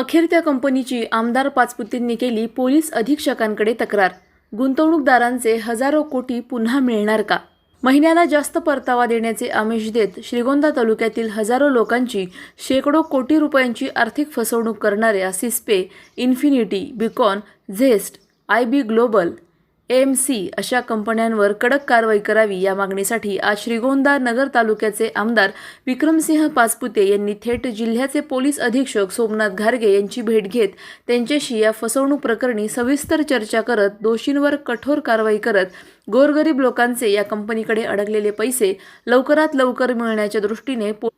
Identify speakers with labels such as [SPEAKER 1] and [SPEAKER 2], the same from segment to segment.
[SPEAKER 1] अखेर त्या कंपनीची आमदार पाचपुतींनी केली पोलीस अधीक्षकांकडे तक्रार. गुंतवणूकदारांचे हजारो कोटी पुन्हा मिळणार का? महिन्याला जास्त परतावा देण्याचे आमिष देत श्रीगोंदा तालुक्यातील हजारो लोकांची शेकडो कोटी रुपयांची आर्थिक फसवणूक करणाऱ्या Sispay Infinity Beacon Zest I B Global M C अशा कंपन्यांवर कडक कारवाई करावी या मागणीसाठी आज श्रीगोंदा नगर तालुक्याचे आमदार विक्रमसिंह पाचपुते यांनी थेट जिल्ह्याचे पोलीस अधीक्षक सोमनाथ घारगे यांची भेट घेत त्यांच्याशी या फसवणूक प्रकरणी सविस्तर चर्चा करत दोषींवर कठोर कारवाई करत गोरगरीब लोकांचे या कंपनीकडे अडकलेले पैसे लवकरात लवकर मिळण्याच्या दृष्टीने पो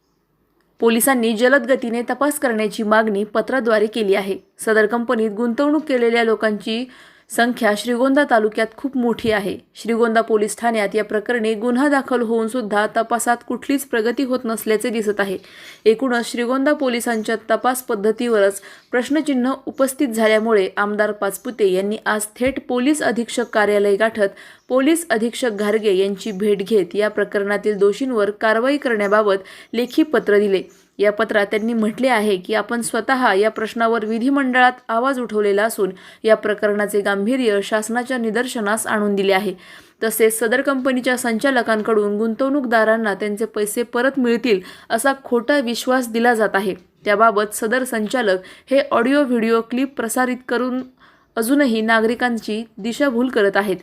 [SPEAKER 1] पोलिसांनी जलद गतीने तपास करण्याची मागणी पत्राद्वारे केली आहे. सदर कंपनीत गुंतवणूक केलेल्या लोकांची संख्या श्रीगोंदा तालुक्यात खूप मोठी आहे. श्रीगोंदा पोलीस ठाण्यात या प्रकरणी गुन्हा दाखल होऊन सुद्धा तपासात कुठलीच प्रगती होत नसल्याचे दिसत आहे. एकूणच श्रीगोंदा पोलिसांच्या तपास पद्धतीवरच प्रश्नचिन्ह उपस्थित झाल्यामुळे आमदार पाचपुते यांनी आज थेट पोलीस अधीक्षक कार्यालय गाठत पोलीस अधीक्षक घारगे यांची भेट घेत या प्रकरणातील दोषींवर कारवाई करण्याबाबत लेखी पत्र दिले. या पत्रात त्यांनी म्हटले आहे की आपण स्वतः या प्रश्नावर विधिमंडळात आवाज उठवलेला असून या प्रकरणाचे गांभीर्य शासनाच्या निदर्शनास आणून दिले आहे. तसेच सदर कंपनीच्या संचालकांकडून गुंतवणूकदारांना त्यांचे पैसे परत मिळतील असा खोटा विश्वास दिला जात आहे. त्याबाबत सदर संचालक हे ऑडिओ व्हिडिओ क्लिप प्रसारित करून अजूनही नागरिकांची दिशाभूल करत आहेत.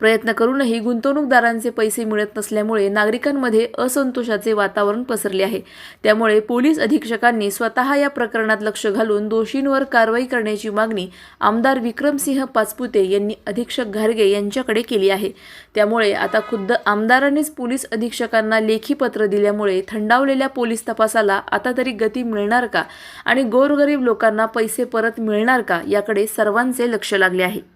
[SPEAKER 1] प्रयत्न करूनही गुंतवणूकदारांचे पैसे मिळत नसल्यामुळे नागरिकांमध्ये असंतोषाचे वातावरण पसरले आहे. त्यामुळे पोलीस अधीक्षकांनी स्वतः या प्रकरणात लक्ष घालून दोषींवर कारवाई करण्याची मागणी आमदार विक्रमसिंह पाचपुते यांनी अधीक्षक घारगे यांच्याकडे केली आहे. त्यामुळे आता खुद्द आमदारांनीच पोलीस अधीक्षकांना लेखी पत्र दिल्यामुळे थंडावलेल्या पोलीस तपासाला आता तरी गती मिळणार का? आणि गोरगरीब लोकांना पैसे परत मिळणार का? याकडे सर्वांचे लक्ष लागले आहे.